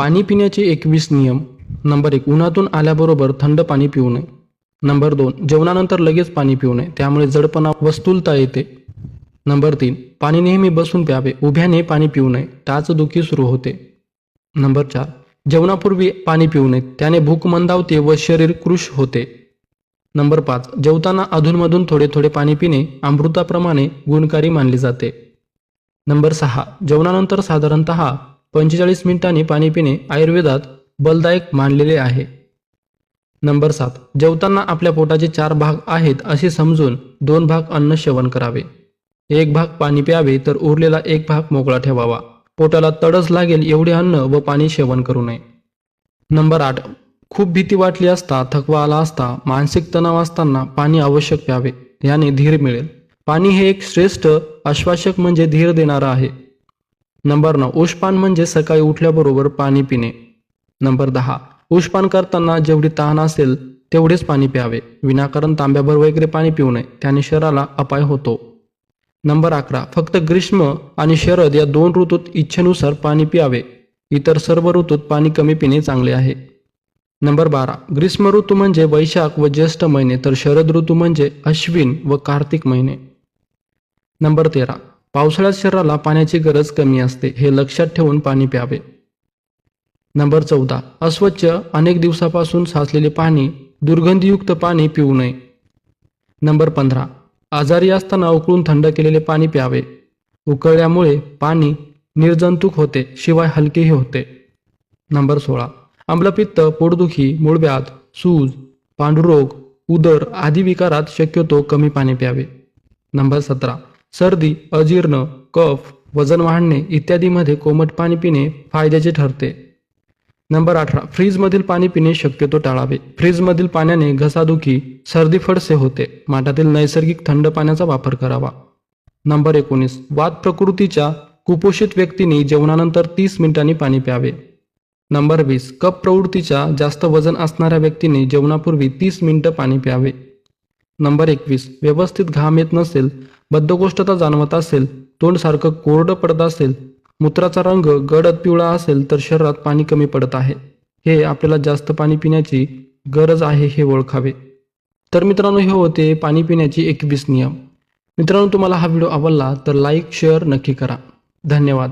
पाणी पिण्याचे एकवीस नियम. नंबर एक उन्हातून आल्याबरोबर थंड पाणी पिऊ नये. नंबर दोन जेवणानंतर लगेच पाणी पिऊ नये. त्यामुळे जडपणा वस्तुलता येते. नंबर तीन पाणी नेहमी बसून प्यावे. उभ्याने पाणी पिऊ नये. टाचदुखी सुरू होते. नंबर चार जेवणापूर्वी पाणी पिऊ नये. त्याने भूक मंदावते व शरीर कृश होते. नंबर पाच जेवताना अधूनमधून थोडे थोडे पाणी पिणे अमृताप्रमाणे गुणकारी मानले जाते. नंबर सहा जेवणानंतर साधारणत पंचेचाळीस मिनिटांनी पाणी पिणे आयुर्वेदात बलदायक मानलेले आहे. नंबर सात. जेवताना आपल्या पोटाचे चार भाग आहेत असे समजून दोन भाग अन्न सेवन करावे. एक भाग पाणी प्यावे तर उरलेला एक भाग मोकळा ठेवावा. पोटाला तडस लागेल एवढे अन्न व पाणी सेवन करू नये. नंबर आठ. खूप भीती वाटली असता थकवा आला असता मानसिक तणाव असताना पाणी आवश्यक प्यावे याने धीर मिळेल. पाणी हे एक श्रेष्ठ आश्वासक म्हणजे धीर देणारं आहे. नंबर नऊ उष्पान म्हणजे सकाळी उठल्याबरोबर पाणी पिणे. नंबर दहा उष्पान करताना जेवढी तहान असेल तेवढेच पाणी प्यावे. विनाकारण तांब्याभर वगैरे पाणी पिऊ नये त्याने शरीराला अपाय होतो. नंबर अकरा फक्त ग्रीष्म आणि शरद या दोन ऋतूत इच्छेनुसार पाणी प्यावे. इतर सर्व ऋतूत पाणी कमी पिणे चांगले आहे. नंबर बारा ग्रीष्म ऋतू म्हणजे वैशाख व ज्येष्ठ महिने तर शरद ऋतू म्हणजे अश्विन व कार्तिक महिने. नंबर तेरा पावसाळ्यात शरीराला पाण्याची गरज कमी असते हे लक्षात ठेवून पाणी प्यावे. नंबर चौदा. अस्वच्छ अनेक दिवसापासून साचलेले पाणी दुर्गंधीयुक्त पाणी पिऊ नये. नंबर पंधरा. आजारी असताना उकळून थंड केलेले पाणी प्यावे. उकळल्यामुळे पाणी निर्जंतुक होते शिवाय हलकेही होते. नंबर सोळा. आम्लपित्त पोटदुखी मूळव्याध सूज पांडुरोग उदर आदी विकारात शक्यतो कमी पाणी प्यावे. नंबर सतरा. सर्दी अजीर्ण कफ वजन वाढणे इत्यादीमध्ये कोमट पाणी पिणे फायद्याचे ठरते. नंबर अठरा फ्रीजमधील पाणी पिणे शक्यतो टाळावे. फ्रीजमधील पाण्याने घसादुखी सर्दी फडसे होते. माठातील नैसर्गिक थंड पाण्याचा वापर करावा. नंबर एकोणीस वात प्रकृतीच्या कुपोषित व्यक्तीने जेवणानंतर तीस मिनिटांनी पाणी प्यावे. नंबर वीस कप प्रवृत्तीच्या जास्त वजन असणाऱ्या व्यक्तीने जेवणापूर्वी तीस मिनिटं पाणी प्यावे. नंबर एकवीस व्यवस्थित घाम येत नसेल बद्धकोष्ठता जाणवत असेल तोंड सारखं कोरडं पडत असेल मूत्राचा रंग गडद पिवळा असेल तर शरीरात पाणी कमी पडत आहे. हे आपल्याला जास्त पाणी पिण्याची गरज आहे हे ओळखावे. तर मित्रांनो हे होते पाणी पिण्याची एकवीस नियम. मित्रांनो तुम्हाला हा व्हिडिओ आवडला तर लाईक शेअर नक्की करा. धन्यवाद.